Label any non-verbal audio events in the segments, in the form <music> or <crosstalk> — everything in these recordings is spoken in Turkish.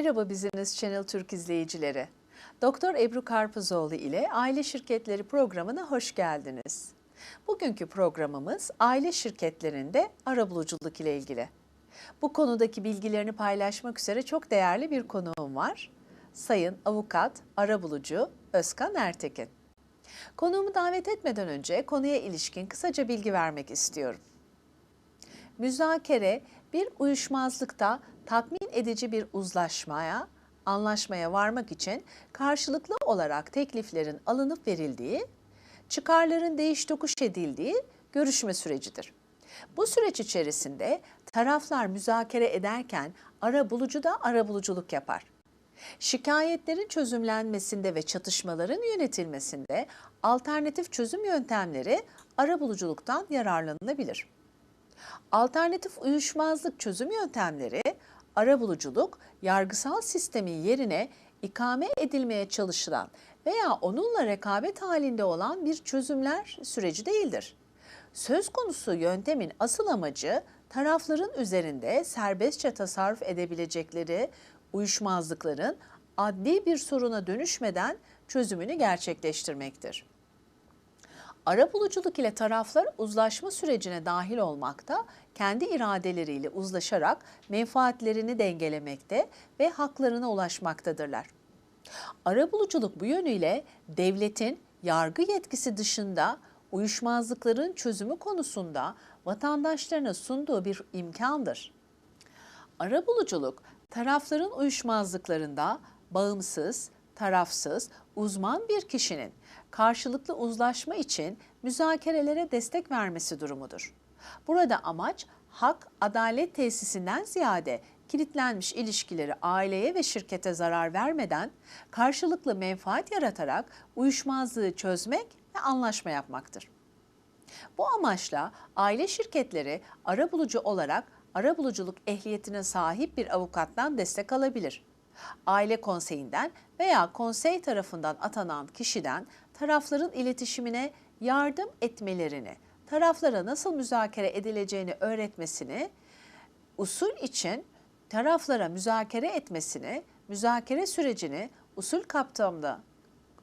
Merhaba Business Channel Türk izleyicileri. Doktor Ebru Karpuzoğlu ile Aile Şirketleri programına hoş geldiniz. Bugünkü programımız aile şirketlerinde arabuluculuk ile ilgili. Bu konudaki bilgilerini paylaşmak üzere çok değerli bir konuğum var. Sayın Avukat Arabulucu Özkan Ertekin. Konuğumu davet etmeden önce konuya ilişkin kısaca bilgi vermek istiyorum. Müzakere bir uyuşmazlıkta tatmin edici bir uzlaşmaya, anlaşmaya varmak için karşılıklı olarak tekliflerin alınıp verildiği, çıkarların değiş tokuş edildiği görüşme sürecidir. Bu süreç içerisinde taraflar müzakere ederken ara bulucu da ara buluculuk yapar. Şikayetlerin çözümlenmesinde ve çatışmaların yönetilmesinde alternatif çözüm yöntemleri ara buluculuktan yararlanılabilir. Alternatif uyuşmazlık çözüm yöntemleri, arabuluculuk, yargısal sistemin yerine ikame edilmeye çalışılan veya onunla rekabet halinde olan bir çözümler süreci değildir. Söz konusu yöntemin asıl amacı tarafların üzerinde serbestçe tasarruf edebilecekleri uyuşmazlıkların adli bir soruna dönüşmeden çözümünü gerçekleştirmektir. Arabuluculuk ile taraflar uzlaşma sürecine dahil olmakta, kendi iradeleriyle uzlaşarak menfaatlerini dengelemekte ve haklarına ulaşmaktadırlar. Arabuluculuk bu yönüyle devletin yargı yetkisi dışında uyuşmazlıkların çözümü konusunda vatandaşlarına sunduğu bir imkandır. Arabuluculuk tarafların uyuşmazlıklarında bağımsız, tarafsız, uzman bir kişinin karşılıklı uzlaşma için müzakerelere destek vermesi durumudur. Burada amaç hak, adalet tesisinden ziyade kilitlenmiş ilişkileri aileye ve şirkete zarar vermeden karşılıklı menfaat yaratarak uyuşmazlığı çözmek ve anlaşma yapmaktır. Bu amaçla aile şirketleri arabulucu olarak arabuluculuk ehliyetine sahip bir avukattan destek alabilir. Aile konseyinden veya konsey tarafından atanan kişiden tarafların iletişimine yardım etmelerini, taraflara nasıl müzakere edileceğini öğretmesini, usul için taraflara müzakere etmesini, müzakere sürecini usul kapsamında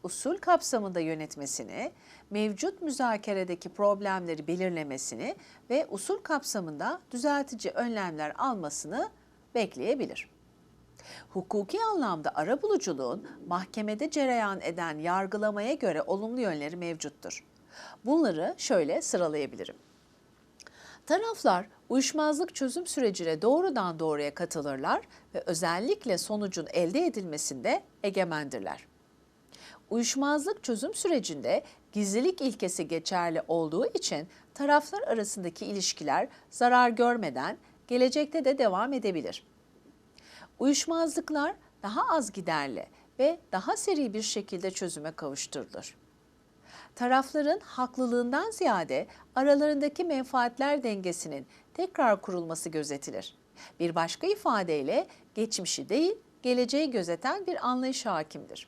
usul kapsamında yönetmesini, mevcut müzakeredeki problemleri belirlemesini ve usul kapsamında düzeltici önlemler almasını bekleyebilir. Hukuki anlamda arabuluculuğun mahkemede cereyan eden yargılamaya göre olumlu yönleri mevcuttur. Bunları şöyle sıralayabilirim. Taraflar uyuşmazlık çözüm sürecine doğrudan doğruya katılırlar ve özellikle sonucun elde edilmesinde egemendirler. Uyuşmazlık çözüm sürecinde gizlilik ilkesi geçerli olduğu için taraflar arasındaki ilişkiler zarar görmeden gelecekte de devam edebilir. Uyuşmazlıklar daha az giderli ve daha seri bir şekilde çözüme kavuşturulur. Tarafların haklılığından ziyade aralarındaki menfaatler dengesinin tekrar kurulması gözetilir. Bir başka ifadeyle geçmişi değil, geleceği gözeten bir anlayış hakimdir.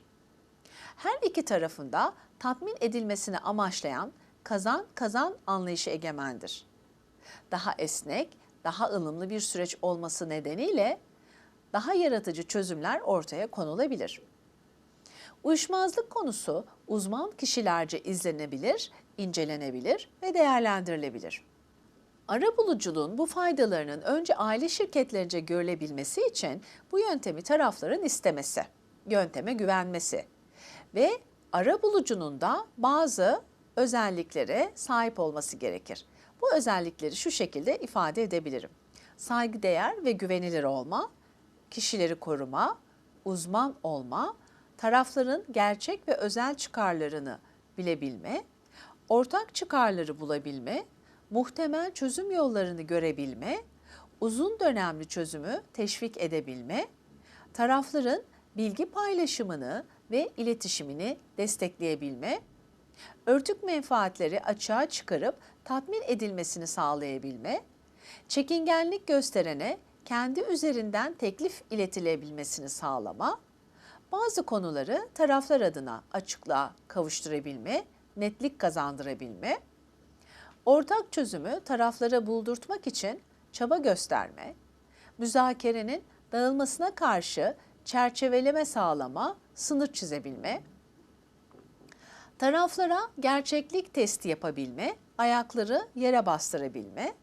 Her iki tarafında tatmin edilmesini amaçlayan kazan kazan anlayışı egemendir. Daha esnek, daha ılımlı bir süreç olması nedeniyle daha yaratıcı çözümler ortaya konulabilir. Uyuşmazlık konusu uzman kişilerce izlenebilir, incelenebilir ve değerlendirilebilir. Arabuluculuğun bu faydalarının önce aile şirketlerince görülebilmesi için bu yöntemi tarafların istemesi, yönteme güvenmesi ve arabulucunun da bazı özelliklere sahip olması gerekir. Bu özellikleri şu şekilde ifade edebilirim. Saygıdeğer ve güvenilir olma, kişileri koruma, uzman olma, tarafların gerçek ve özel çıkarlarını bilebilme, ortak çıkarları bulabilme, muhtemel çözüm yollarını görebilme, uzun dönemli çözümü teşvik edebilme, tarafların bilgi paylaşımını ve iletişimini destekleyebilme, örtük menfaatleri açığa çıkarıp tatmin edilmesini sağlayabilme, çekingenlik gösterene kendi üzerinden teklif iletilebilmesini sağlama, bazı konuları taraflar adına açıklığa kavuşturabilme, netlik kazandırabilme, ortak çözümü taraflara buldurtmak için çaba gösterme, müzakerenin dağılmasına karşı çerçeveleme sağlama, sınır çizebilme. Taraflara gerçeklik testi yapabilme, ayakları yere bastırabilme.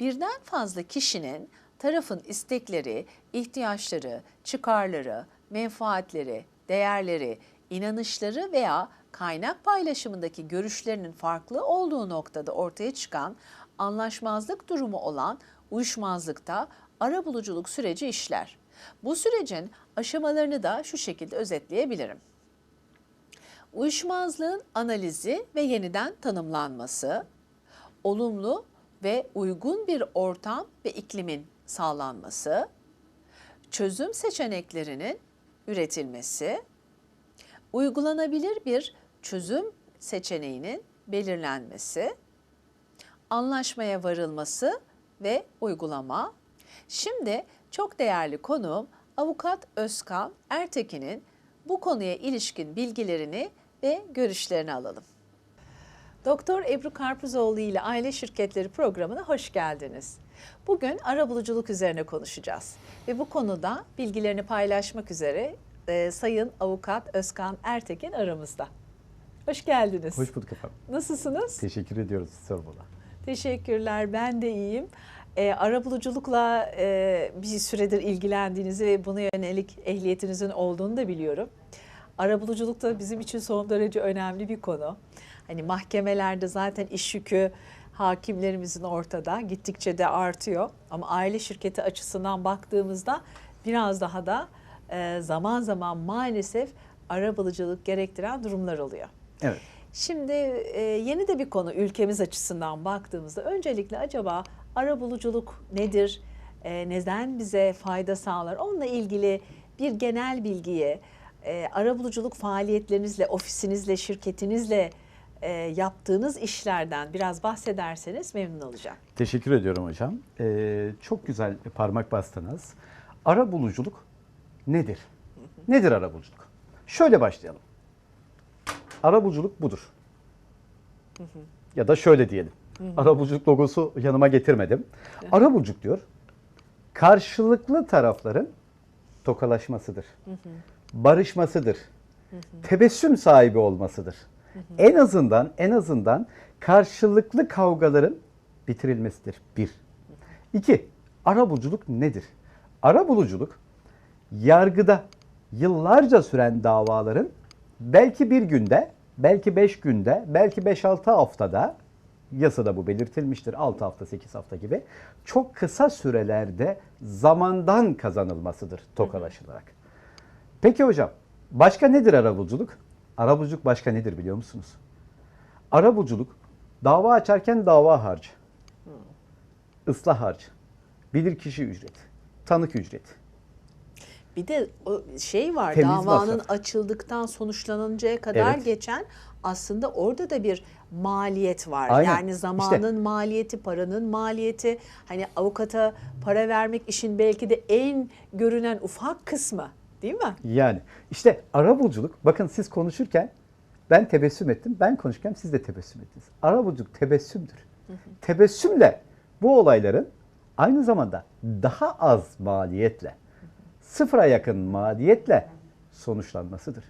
Birden fazla kişinin tarafın istekleri, ihtiyaçları, çıkarları, menfaatleri, değerleri, inanışları veya kaynak paylaşımındaki görüşlerinin farklı olduğu noktada ortaya çıkan anlaşmazlık durumu olan uyuşmazlıkta arabuluculuk süreci işler. Bu sürecin aşamalarını da şu şekilde özetleyebilirim. Uyuşmazlığın analizi ve yeniden tanımlanması, olumlu ve uygun bir ortam ve iklimin sağlanması, çözüm seçeneklerinin üretilmesi, uygulanabilir bir çözüm seçeneğinin belirlenmesi, anlaşmaya varılması ve uygulama. Şimdi çok değerli konuğum Avukat Özkan Ertekin'in bu konuya ilişkin bilgilerini ve görüşlerini alalım. Doktor Ebru Karpuzoğlu ile Aile Şirketleri programına hoş geldiniz. Bugün arabuluculuk üzerine konuşacağız ve bu konuda bilgilerini paylaşmak üzere e, Sayın Avukat Özkan Ertekin aramızda. Hoş geldiniz. Hoş bulduk efendim. Nasılsınız? Teşekkür ediyoruz sorumluluğa. Teşekkürler. Ben de iyiyim. E, arabuluculukla e, bir süredir ilgilendiğinizi ve buna yönelik ehliyetinizin olduğunu da biliyorum. Arabuluculuk da bizim için son derece önemli bir konu. Hani mahkemelerde zaten iş yükü hakimlerimizin ortada gittikçe de artıyor. Ama aile şirketi açısından baktığımızda biraz daha da e, zaman zaman maalesef arabuluculuk gerektiren durumlar oluyor. Evet. Şimdi e, yeni de bir konu ülkemiz açısından baktığımızda öncelikle acaba arabuluculuk nedir? E, neden bize fayda sağlar? Onunla ilgili bir genel bilgiye e, arabuluculuk faaliyetlerinizle, ofisinizle, şirketinizle e, yaptığınız işlerden biraz bahsederseniz memnun olacağım. Teşekkür ediyorum hocam. Ee, çok güzel parmak bastınız. Ara buluculuk nedir? Nedir ara buluculuk? Şöyle başlayalım. Ara buluculuk budur. Ya da şöyle diyelim. Ara buluculuk logosu yanıma getirmedim. Ara buluculuk diyor. Karşılıklı tarafların tokalaşmasıdır. Barışmasıdır. Tebessüm sahibi olmasıdır. En azından en azından karşılıklı kavgaların bitirilmesidir. Bir. İki. Arabuluculuk nedir? Arabuluculuk yargıda yıllarca süren davaların belki bir günde, belki beş günde, belki beş altı haftada yasada bu belirtilmiştir. 6 hafta, 8 hafta gibi. Çok kısa sürelerde zamandan kazanılmasıdır tokalaşılarak. Peki hocam, başka nedir arabuluculuk? Arabuluculuk başka nedir biliyor musunuz? Arabuluculuk dava açarken dava harcı, ıslah harcı, bilirkişi ücret, tanık ücret. Bir de o şey var Temiz davanın masraf. açıldıktan sonuçlanıncaya kadar Evet. geçen aslında orada da bir maliyet var. Aynen. Yani zamanın maliyeti, paranın maliyeti. Hani avukata para vermek işin belki de en görünen ufak kısmı değil mi? Yani işte arabuluculuk bakın siz konuşurken ben tebessüm ettim. Ben konuşurken siz de tebessüm ettiniz. Arabuluculuk tebessümdür. Tebessümle bu olayların aynı zamanda daha az maliyetle, sıfıra yakın maliyetle sonuçlanmasıdır.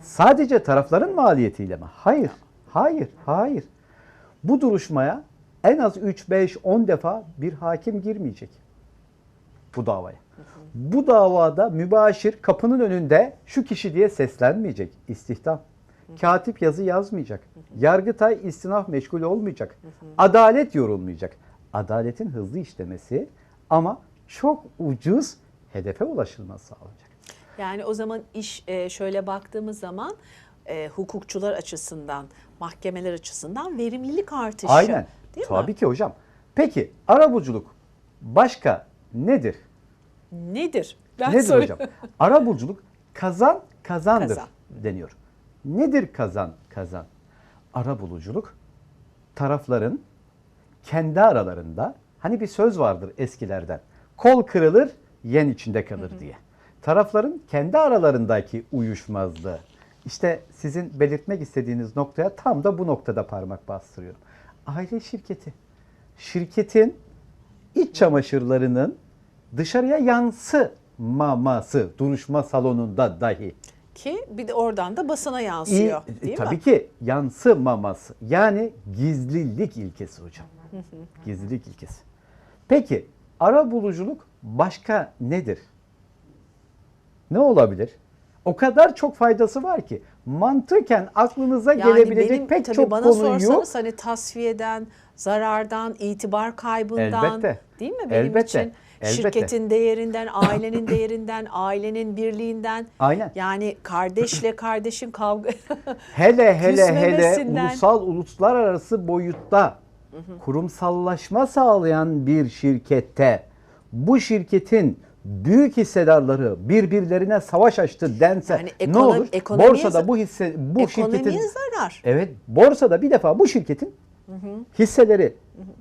Sadece tarafların maliyetiyle mi? Hayır. Hayır. Hayır. Bu duruşmaya en az 3, 5, 10 defa bir hakim girmeyecek bu davaya. Bu davada mübaşir kapının önünde şu kişi diye seslenmeyecek. İstihdam. Katip yazı yazmayacak. Yargıtay istinaf meşgul olmayacak. Adalet yorulmayacak. Adaletin hızlı işlemesi ama çok ucuz hedefe ulaşılması sağlanacak. Yani o zaman iş e, şöyle baktığımız zaman e, hukukçular açısından, mahkemeler açısından verimlilik artışı. Aynen. Değil Tabii mi? ki hocam. Peki arabuluculuk başka nedir? Nedir? Ben Nedir sorayım. hocam? Arabuluculuk kazan kazandır Kazan. deniyor. Nedir kazan kazan? Arabuluculuk tarafların kendi aralarında hani bir söz vardır eskilerden. Kol kırılır, yen içinde kalır diye. Tarafların kendi aralarındaki uyuşmazlığı. İşte sizin belirtmek istediğiniz noktaya tam da bu noktada parmak bastırıyorum. Aile şirketi. Şirketin iç çamaşırlarının dışarıya yansımaması duruşma salonunda dahi. Ki bir de oradan da basına yansıyor İyi- değil tabii mi? ki yansımaması. Yani gizlilik ilkesi hocam. Gizlilik ilkesi. Peki ara buluculuk başka nedir? Ne olabilir? O kadar çok faydası var ki mantıken aklınıza Yani gelebilecek benim pek çok bana konuyu sorsanız hani tasfiyeden, zarardan, itibar kaybından Elbette. değil mi benim Elbette. için? Elbette. Şirketin değerinden, ailenin değerinden, ailenin birliğinden. Aynen. Yani kardeşle kardeşin kavga <laughs> hele hele hele ulusal uluslararası boyutta kurumsallaşma sağlayan bir şirkette bu şirketin büyük hissedarları birbirlerine savaş açtı dense Yani ne ekonomi- olur? ekonomiye Borsada bu hisse bu şirketin zarar. Evet, borsada bir defa bu şirketin hisseleri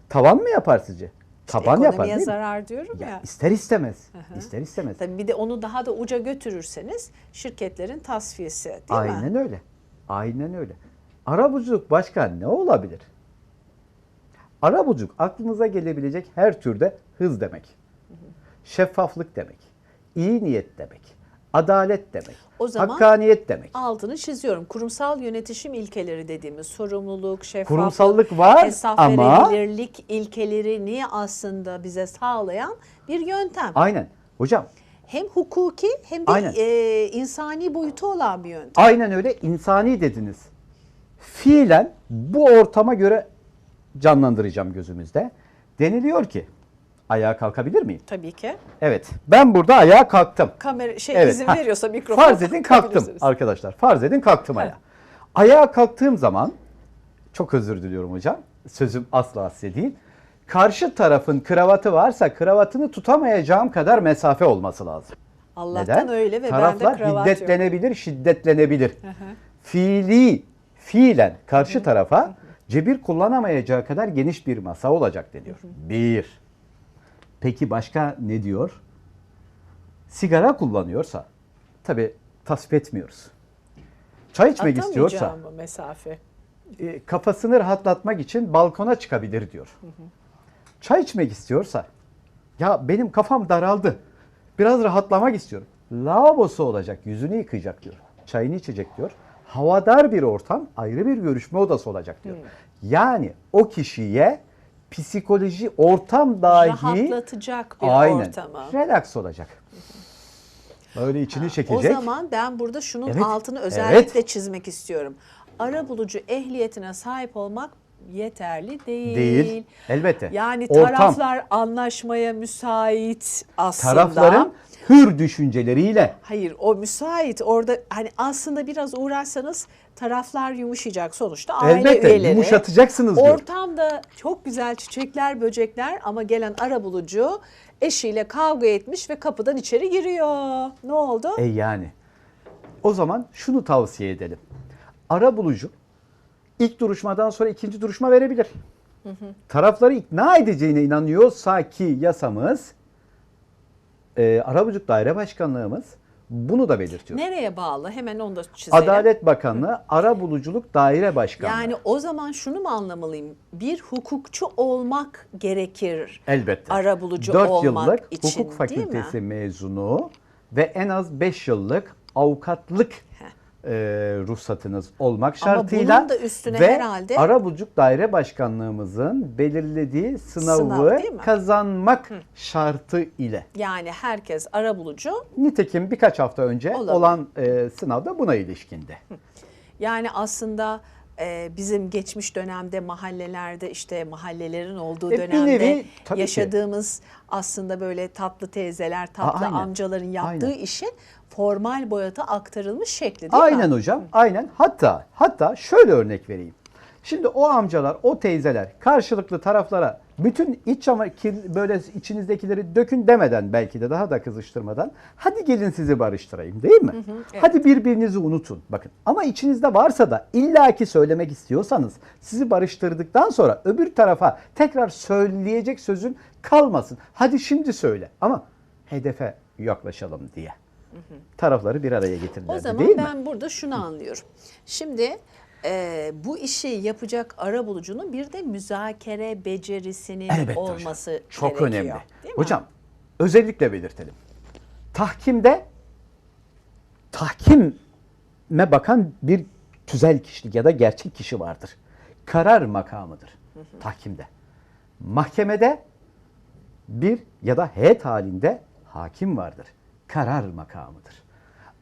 tavan mı yapar sizce? Taban yapar Ekonomiye değil mi? zarar diyorum ya. Ya ister istemez. ister istemez. Tabii bir de onu daha da uca götürürseniz şirketlerin tasfiyesi değil mi? Aynen öyle. Aynen öyle. Arabuculuk başka ne olabilir? Arabuculuk aklınıza gelebilecek her türde hız demek. Şeffaflık demek. iyi niyet demek. Adalet demek. O zaman- hakkaniyet demek. Altını çiziyorum. Kurumsal yönetişim ilkeleri dediğimiz sorumluluk, şeffaflık, Kurumsallık var hesap ama- verebilirlik ilkelerini aslında bize sağlayan bir yöntem. Aynen. Hocam Hem hukuki hem de Aynen. e, insani boyutu olan bir yöntem. aynen öyle insani dediniz. Fiilen bu ortama göre canlandıracağım gözümüzde. Deniliyor ki ayağa kalkabilir miyim? Tabii ki. Evet. Ben burada ayağa kalktım. Kamera şey Evet, izin ha. veriyorsa mikrofon Farz edin kalktım arkadaşlar. Farz edin kalktım ayağa. Ayağa kalktığım zaman çok özür diliyorum hocam. Sözüm asla size değil. Karşı tarafın kravatı varsa kravatını tutamayacağım kadar mesafe olması lazım. Allah'tan Neden? öyle ve Taraflar bende kravat yok. hiddetlenebilir, şiddetlenebilir. Fiili, fiilen karşı tarafa cebir kullanamayacağı kadar geniş bir masa olacak deniyor. Bir. Peki başka ne diyor? Sigara kullanıyorsa, tabi tasvip etmiyoruz. Çay içmek istiyorsa, mı mesafe? e, kafasını rahatlatmak için balkona çıkabilir diyor. Çay içmek istiyorsa, ya benim kafam daraldı, biraz rahatlamak istiyorum. Lavabosu olacak, yüzünü yıkayacak diyor. Çayını içecek diyor. Havadar bir ortam, ayrı bir görüşme odası olacak diyor. Yani o kişiye psikoloji, ortam dahi Rahatlatacak bir aynen ortamı. relax olacak. Böyle içini O çekecek. zaman ben burada şunun Evet, altını evet. özellikle çizmek istiyorum. Ara bulucu ehliyetine sahip olmak yeterli değil. Değil. Elbette. Yani Ortam. taraflar anlaşmaya müsait aslında. tarafların hür düşünceleriyle Hayır o müsait orada hani aslında biraz uğraşsanız taraflar yumuşayacak sonuçta aile elbette üyeleri. yumuşatacaksınız diyor. Ortamda çok güzel çiçekler, böcekler ama gelen ara bulucu eşiyle kavga etmiş ve kapıdan içeri giriyor. Ne oldu? E yani. O zaman şunu tavsiye edelim. Ara bulucu ilk duruşmadan sonra ikinci duruşma verebilir. Tarafları ikna edeceğine inanıyorsa ki yasamız, e, Arabuluculuk Daire Başkanlığımız bunu da belirtiyor. Nereye bağlı? Hemen onu da çizelim. Adalet Bakanlığı Arabuluculuk Daire Başkanlığı. Yani o zaman şunu mu anlamalıyım? Bir hukukçu olmak gerekir. Elbette. Arabulucu 4 olmak yıllık için hukuk fakültesi mezunu ve en az 5 yıllık avukatlık Heh. E, ruhsatınız olmak Ama şartıyla bunun da üstüne ve herhalde- Arabuluculuk Daire Başkanlığımızın belirlediği sınavı Sınav kazanmak şartı ile. Yani herkes arabulucu. Nitekim birkaç hafta önce Olabilir. olan e, sınavda buna ilişkindi. Yani aslında e, bizim geçmiş dönemde mahallelerde işte mahallelerin olduğu E, dönemde nevi, tabii ki. yaşadığımız aslında böyle tatlı teyzeler, tatlı aynen. amcaların yaptığı Aynen. işin formal boyata aktarılmış şekli değil Aynen mi? hocam, aynen. Hatta hatta şöyle örnek vereyim. Şimdi o amcalar, o teyzeler karşılıklı taraflara bütün iç çamaşır böyle içinizdekileri dökün demeden belki de daha da kızıştırmadan hadi gelin sizi barıştırayım değil mi? Hadi birbirinizi unutun. Bakın ama içinizde varsa da illaki söylemek istiyorsanız sizi barıştırdıktan sonra öbür tarafa tekrar söyleyecek sözün kalmasın. Hadi şimdi söyle ama hedefe yaklaşalım diye. Tarafları bir araya getirdiler O zaman değil mi? ben burada şunu anlıyorum. Şimdi e, bu işi yapacak ara bulucunun bir de müzakere becerisinin Elbette olması hocam. Çok gerekiyor. önemli. Değil mi? Hocam özellikle belirtelim. Tahkimde tahkime bakan bir tüzel kişilik ya da gerçek kişi vardır. Karar makamıdır tahkimde. Mahkemede bir ya da heyet halinde hakim vardır. Karar makamıdır.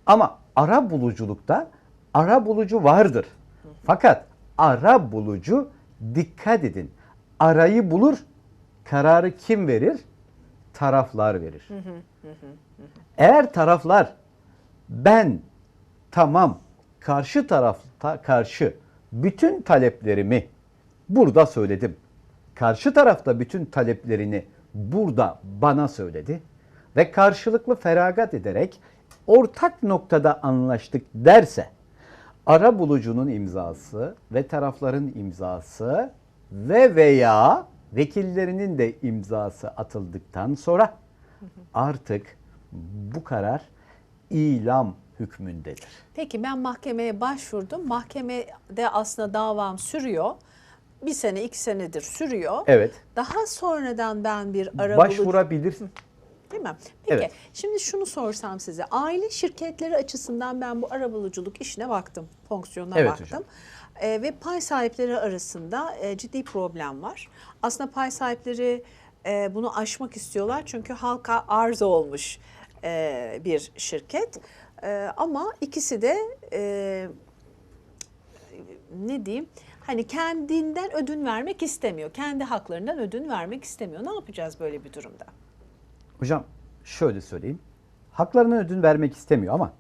Ama ara buluculukta ara bulucu vardır. Fakat ara bulucu dikkat edin. Arayı bulur, kararı kim verir? Taraflar verir. Eğer taraflar ben tamam karşı tarafta karşı bütün taleplerimi burada söyledim. Karşı tarafta bütün taleplerini burada bana söyledi ve karşılıklı feragat ederek ortak noktada anlaştık derse ara bulucunun imzası ve tarafların imzası ve veya vekillerinin de imzası atıldıktan sonra artık bu karar ilam hükmündedir. Peki ben mahkemeye başvurdum. Mahkemede aslında davam sürüyor. Bir sene, iki senedir sürüyor. Evet. Daha sonradan ben bir ara. Başvurabilirsin. Değil mi? Peki Evet. şimdi şunu sorsam size. Aile şirketleri açısından ben bu arabuluculuk işine baktım. Fonksiyonuna Evet baktım. hocam. Ee, ve pay sahipleri arasında e, ciddi problem var. Aslında pay sahipleri e, bunu aşmak istiyorlar. Çünkü halka arz olmuş e, bir şirket. E, ama ikisi de e, ne diyeyim? Hani kendinden ödün vermek istemiyor. Kendi haklarından ödün vermek istemiyor. Ne yapacağız böyle bir durumda? Hocam şöyle söyleyeyim. Haklarına ödün vermek istemiyor ama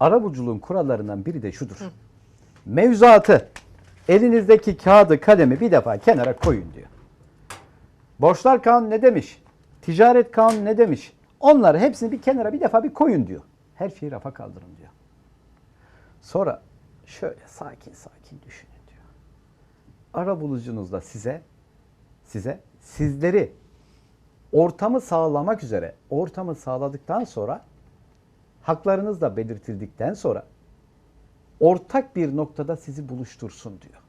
arabuluculuğun kurallarından biri de şudur. Mevzuatı elinizdeki kağıdı kalemi bir defa kenara koyun diyor. Borçlar kanunu ne demiş? Ticaret kanunu ne demiş? Onları hepsini bir kenara bir defa bir koyun diyor. Her şeyi rafa kaldırın diyor. Sonra şöyle sakin sakin düşünün diyor. Arabulucunuz da size size sizleri ortamı sağlamak üzere ortamı sağladıktan sonra haklarınız da belirtildikten sonra ortak bir noktada sizi buluştursun diyor.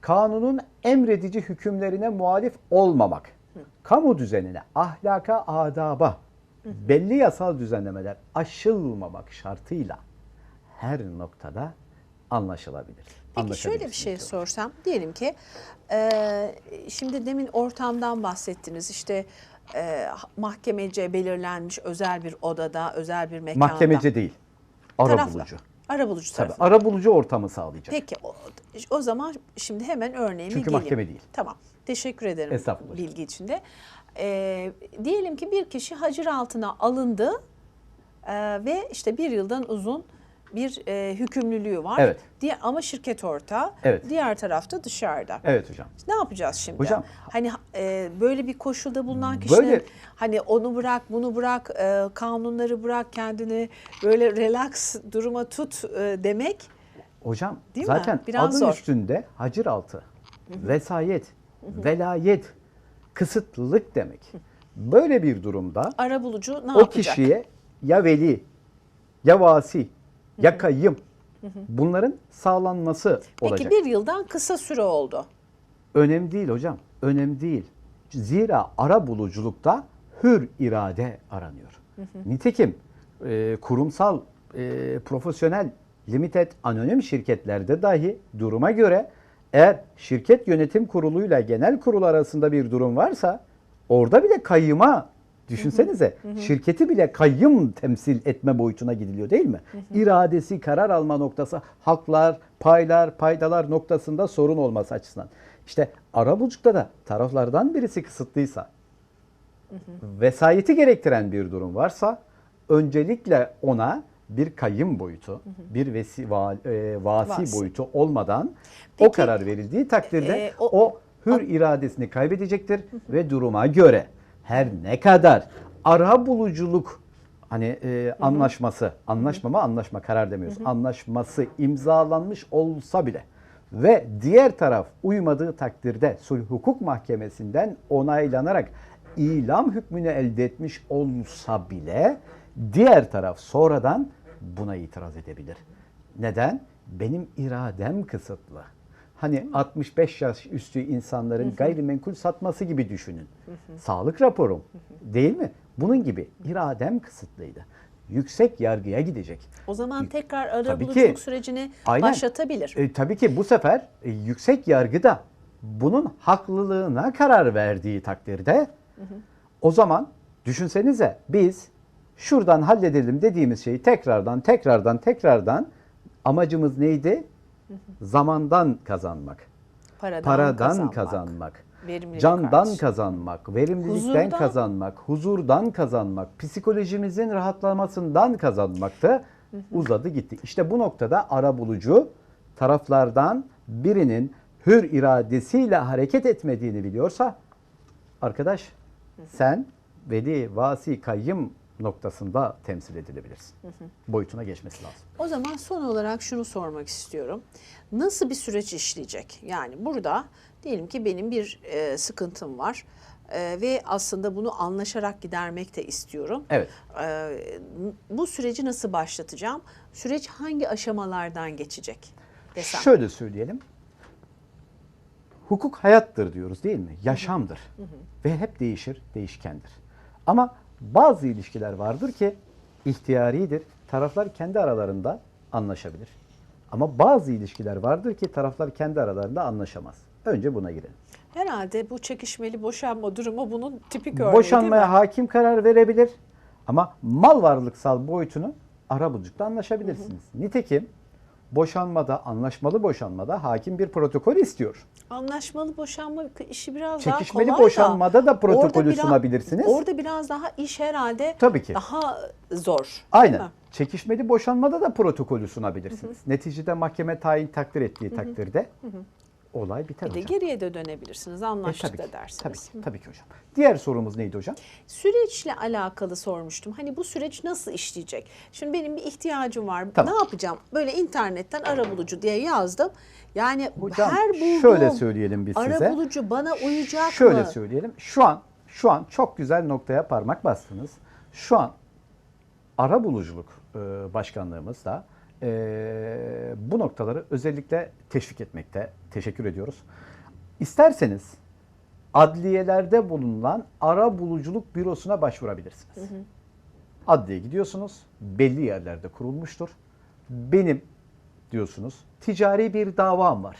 Kanunun emredici hükümlerine muhalif olmamak, kamu düzenine, ahlaka, adaba, belli yasal düzenlemeler aşılmamak şartıyla her noktada anlaşılabilir. Peki şöyle bir şey sorsam. Diyelim ki e, şimdi demin ortamdan bahsettiniz. İşte e, mahkemece belirlenmiş özel bir odada, özel bir mekanda. Mahkemece değil, Tarafla. arabulucu. Arabulucu Tabii tarafı. arabulucu ortamı sağlayacak. Peki o, o zaman şimdi hemen örneğime Çünkü geleyim. mahkeme değil. Tamam. Teşekkür ederim Estağfurullah. bilgi için de. E, diyelim ki bir kişi hacir altına alındı e, ve işte bir yıldan uzun bir e, hükümlülüğü var. Evet. Diye, ama şirket ortağı. Evet. Diğer tarafta dışarıda. Evet hocam. Ne yapacağız şimdi? Hocam- hani e, böyle bir koşulda bulunan kişinin Böyle- hani onu bırak, bunu bırak, e, kanunları bırak, kendini böyle relax duruma tut e, demek Hocam Değil mi? zaten Biraz adı zor. üstünde hacir altı, vesayet, velayet, kısıtlılık demek. Böyle bir durumda ara bulucu ne o yapacak? kişiye ya veli, ya vasi, ya kayyım bunların sağlanması Peki olacak. bir yıldan kısa süre oldu. Önemli değil hocam. Önemli değil. Zira ara buluculukta hür irade aranıyor. Nitekim e, kurumsal, e, profesyonel, limited, anonim şirketlerde dahi duruma göre eğer şirket yönetim kuruluyla genel kurul arasında bir durum varsa orada bile kayyıma düşünsenize şirketi bile kayyım temsil etme boyutuna gidiliyor değil mi? İradesi, karar alma noktası, haklar, paylar, paydalar noktasında sorun olması açısından. İşte arabuluculukta da taraflardan birisi kısıtlıysa, vesayeti gerektiren bir durum varsa öncelikle ona bir kayyım boyutu, bir vesi, va- e, vasi, Vasi. boyutu olmadan Peki, o karar verildiği takdirde e, o- o, hür iradesini kaybedecektir ve duruma göre her ne kadar ara buluculuk hani e, anlaşması, anlaşmama anlaşma karar demiyoruz. Anlaşması imzalanmış olsa bile ve diğer taraf uymadığı takdirde sulh hukuk mahkemesinden onaylanarak ilam hükmünü elde etmiş olsa bile diğer taraf sonradan buna itiraz edebilir. Neden? Benim iradem kısıtlı. Hani 65 yaş üstü insanların gayrimenkul satması gibi düşünün. Sağlık raporum değil mi? Bunun gibi iradem kısıtlıydı. Yüksek yargıya gidecek. O zaman tekrar ara buluculuk sürecini Aynen. başlatabilir. E, tabii ki bu sefer e, yüksek yargıda bunun haklılığına karar verdiği takdirde o zaman düşünsenize biz şuradan halledelim dediğimiz şeyi tekrardan tekrardan tekrardan amacımız neydi? Zamandan kazanmak, Paradan, paradan kazanmak, kazanmak, candan artışı. kazanmak, verimlilikten Huzurdan. kazanmak, huzurdan kazanmak, psikolojimizin rahatlamasından kazanmaktı. Uzadı gitti. İşte bu noktada ara bulucu taraflardan birinin hür iradesiyle hareket etmediğini biliyorsa arkadaş sen veli, vasi, kayyım noktasında temsil edilebilirsin. Boyutuna geçmesi lazım. O zaman son olarak şunu sormak istiyorum. Nasıl bir süreç işleyecek? Yani burada diyelim ki benim bir e, sıkıntım var e, ve aslında bunu anlaşarak gidermek de istiyorum. Evet. E, bu süreci nasıl başlatacağım? Süreç hangi aşamalardan geçecek? Desem. Şöyle söyleyelim. Hukuk hayattır diyoruz değil mi? Yaşamdır. Ve hep değişir, değişkendir. Ama bazı ilişkiler vardır ki ihtiyaridir. Taraflar kendi aralarında anlaşabilir. Ama bazı ilişkiler vardır ki taraflar kendi aralarında anlaşamaz. Önce buna girelim. Herhalde bu çekişmeli boşanma durumu bunun tipik örneği Boşanmaya değil mi? hakim karar verebilir. Ama mal varlıksal boyutunu arabulucukta anlaşabilirsiniz. Nitekim boşanmada, anlaşmalı boşanmada hakim bir protokol istiyor. Anlaşmalı boşanma işi biraz Çekişmeli daha kolay boşanmada da protokolü orada biraz- sunabilirsiniz. Orada biraz daha iş herhalde Tabii ki. daha zor. Aynen. Çekişmeli boşanmada da protokolü sunabilirsiniz. Neticede mahkeme tayin takdir ettiği takdirde olay biter Bir de hocam. geriye de dönebilirsiniz. E, Anlaştık tabii da ki, dersiniz. Tabii, ki, tabii ki hocam. Diğer sorumuz neydi hocam? Süreçle alakalı sormuştum. Hani bu süreç nasıl işleyecek? Şimdi benim bir ihtiyacım var. Tamam. Ne yapacağım? Böyle internetten arabulucu diye yazdım. Yani Hocam her bulduğum şöyle söyleyelim biz size. arabulucu bana uyacak Şöyle mı? söyleyelim. Şu an şu an çok güzel noktaya parmak bastınız. Şu an ara buluculuk e, başkanlığımız da e, bu noktaları özellikle teşvik etmekte. Teşekkür ediyoruz. İsterseniz adliyelerde bulunan ara buluculuk bürosuna başvurabilirsiniz. Adliye gidiyorsunuz. Belli yerlerde kurulmuştur. Benim diyorsunuz ticari bir davam var.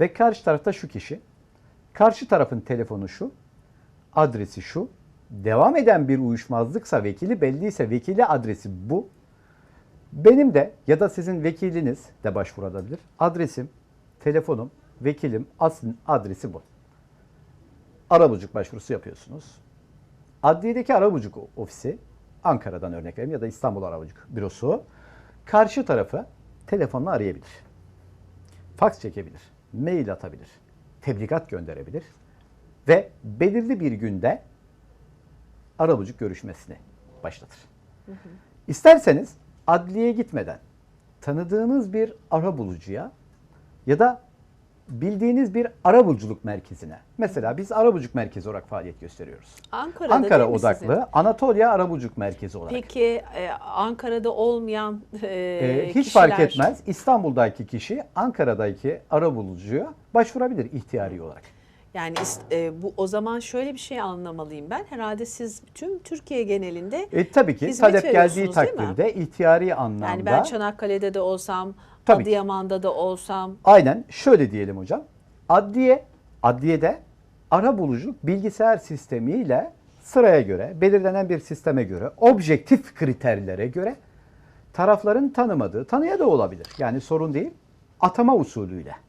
Ve karşı tarafta şu kişi. Karşı tarafın telefonu şu. Adresi şu. Devam eden bir uyuşmazlıksa vekili belliyse vekili adresi bu. Benim de ya da sizin vekiliniz de başvurabilir. Adresim, telefonum, vekilim, aslın adresi bu. Arabucuk başvurusu yapıyorsunuz. Adliyedeki Arabucuk ofisi, Ankara'dan örnek vereyim ya da İstanbul Arabucuk bürosu, karşı tarafı telefonla arayabilir. Faks çekebilir, mail atabilir, tebligat gönderebilir ve belirli bir günde Arabucuk görüşmesini başlatır. İsterseniz adliyeye gitmeden tanıdığınız bir arabulucuya ya da bildiğiniz bir arabuluculuk merkezine. Mesela biz arabuluculuk merkezi olarak faaliyet gösteriyoruz. Ankara'da Ankara odaklı sizin? Anatolia Arabuluculuk Merkezi olarak. Peki e, Ankara'da olmayan e, Ee, hiç kişiler, fark etmez. İstanbul'daki kişi Ankara'daki arabulucuya başvurabilir ihtiyari olarak. Yani e, bu o zaman şöyle bir şey anlamalıyım ben. Herhalde siz tüm Türkiye genelinde E, tabii ki Hizmet talep geldiği veriyorsunuz, değil mi? takdirde ihtiyari anlamda yani ben Çanakkale'de de olsam, Tabii ki. Adıyaman'da da olsam Aynen şöyle diyelim hocam. Adliye, adliyede ara buluculuk bilgisayar sistemiyle sıraya göre, belirlenen bir sisteme göre, objektif kriterlere göre tarafların tanımadığı, tanıya da olabilir. Yani sorun değil. Atama usulüyle.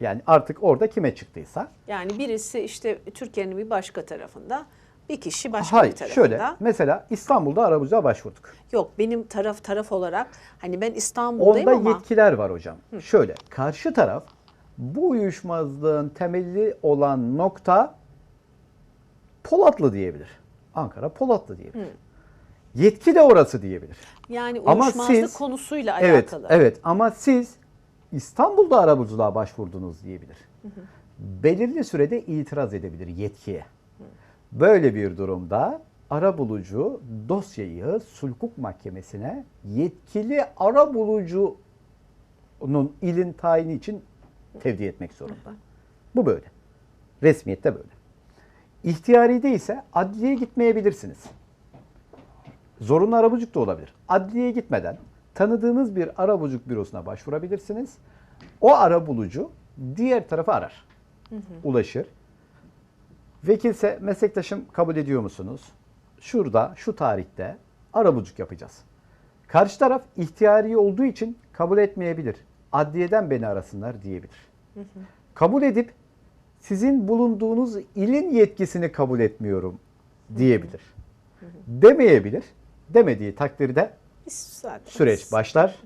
Yani artık orada kime çıktıysa. yani birisi işte Türkiye'nin bir başka tarafında, bir kişi başka Hayır bir tarafında. şöyle mesela İstanbul'da arabulucuya başvurduk. Yok benim taraf taraf olarak hani ben İstanbul'dayım Onda ama yetkiler var hocam. Şöyle karşı taraf bu uyuşmazlığın temeli olan nokta Polatlı diyebilir. Ankara Polatlı diyebilir. Yetki de orası diyebilir. yani Ama uyuşmazlık siz- konusuyla Evet, alakalı. evet ama siz İstanbul'da arabuluculuğa başvurdunuz diyebilir. Belirli sürede itiraz edebilir yetkiye. Böyle bir durumda arabulucu dosyayı sulhuk mahkemesine yetkili arabulucunun ilin tayini için tevdi etmek zorunda. Bu böyle. Resmiyette böyle. İhtiyari değilse adliyeye gitmeyebilirsiniz. Zorunlu arabuluculuk da olabilir. Adliyeye gitmeden tanıdığınız bir arabuluculuk bürosuna başvurabilirsiniz. O arabulucu diğer tarafa arar. Ulaşır. Vekilse meslektaşım kabul ediyor musunuz? Şurada, şu tarihte arabuluculuk yapacağız. Karşı taraf ihtiyari olduğu için kabul etmeyebilir. Adliyeden beni arasınlar diyebilir. Kabul edip sizin bulunduğunuz ilin yetkisini kabul etmiyorum diyebilir. Demeyebilir. Demediği takdirde zaten süreç başlar.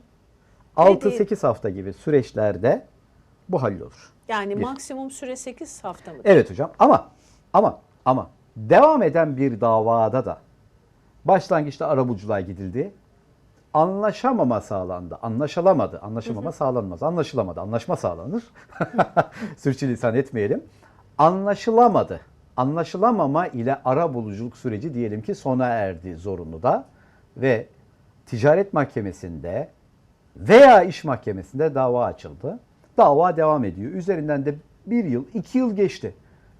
Dediği- 6-8 hafta gibi süreçlerde bu hallolur. Yani Bir. maksimum süre 8 hafta mı? Evet hocam ama ama ama devam eden bir davada da başlangıçta arabuluculuğa gidildi. Anlaşamama sağlandı. Anlaşılamadı. Anlaşamama sağlanmaz. Anlaşılamadı. Anlaşma sağlanır. <laughs> Sürçülisan etmeyelim. Anlaşılamadı. Anlaşılamama ile arabuluculuk süreci diyelim ki sona erdi zorunlu da ve ticaret mahkemesinde veya iş mahkemesinde dava açıldı. Dava devam ediyor. Üzerinden de bir yıl, iki yıl geçti.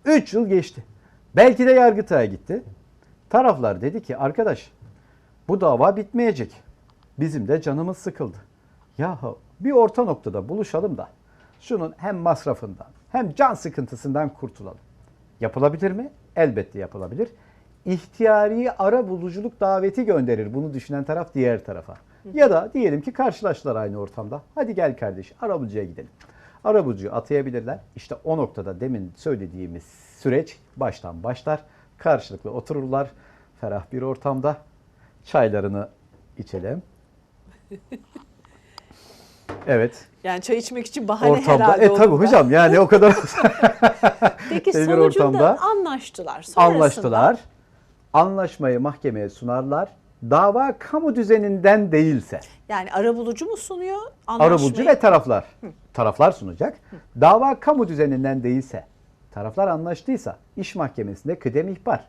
Üç yıl geçti. Belki de Yargıtay'a gitti. Taraflar dedi ki arkadaş bu dava bitmeyecek. Bizim de canımız sıkıldı. Yahu bir orta noktada buluşalım da şunun hem masrafından hem can sıkıntısından kurtulalım. Yapılabilir mi? Elbette yapılabilir. İhtiyari ara buluculuk daveti gönderir bunu düşünen taraf diğer tarafa. Ya da diyelim ki karşılaştılar aynı ortamda. Hadi gel kardeş arabulucuya gidelim. Arabulucuyu atayabilirler. İşte o noktada demin söylediğimiz süreç baştan başlar. Karşılıklı otururlar. Ferah bir ortamda çaylarını içelim. <laughs> Evet. Yani çay içmek için bahane Ortamda. herhalde E tabi olur da. hocam yani o kadar <laughs> Peki sonucunda ortamda anlaştılar. Sonrasında anlaştılar. Anlaşmayı mahkemeye sunarlar. Dava kamu düzeninden değilse Yani arabulucu mu sunuyor anlaşmayı? arabulucu ve taraflar. Taraflar sunacak. Dava kamu düzeninden değilse, taraflar anlaştıysa iş mahkemesinde kıdem ihbar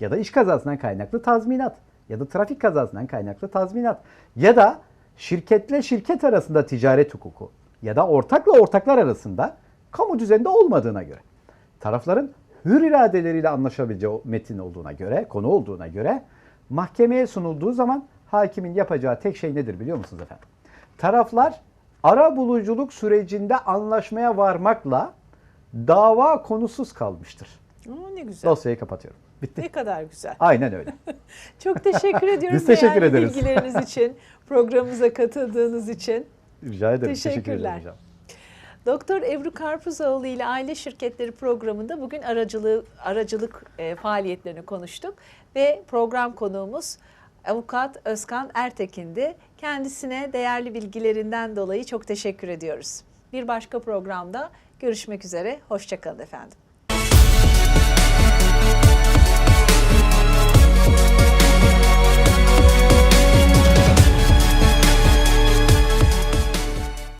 ya da iş kazasından kaynaklı tazminat ya da trafik kazasından kaynaklı tazminat ya da şirketle şirket arasında ticaret hukuku ya da ortakla ortaklar arasında kamu düzeninde olmadığına göre tarafların hür iradeleriyle anlaşabileceği metin olduğuna göre, konu olduğuna göre mahkemeye sunulduğu zaman hakimin yapacağı tek şey nedir biliyor musunuz efendim? Taraflar ara buluculuk sürecinde anlaşmaya varmakla dava konusuz kalmıştır. Aa, ne güzel. Dosyayı kapatıyorum. Bitti. Ne kadar güzel. Aynen öyle. <laughs> Çok teşekkür ediyoruz. Biz teşekkür ederiz. bilgileriniz için, programımıza katıldığınız için. Rica ederim. Teşekkür Teşekkürler. ederim hocam. Doktor Ebru Karpuzoğlu ile Aile Şirketleri programında bugün aracılığı, aracılık e, faaliyetlerini konuştuk. Ve program konuğumuz Avukat Özkan Ertekin'di. Kendisine değerli bilgilerinden dolayı çok teşekkür ediyoruz. Bir başka programda görüşmek üzere. Hoşçakalın efendim.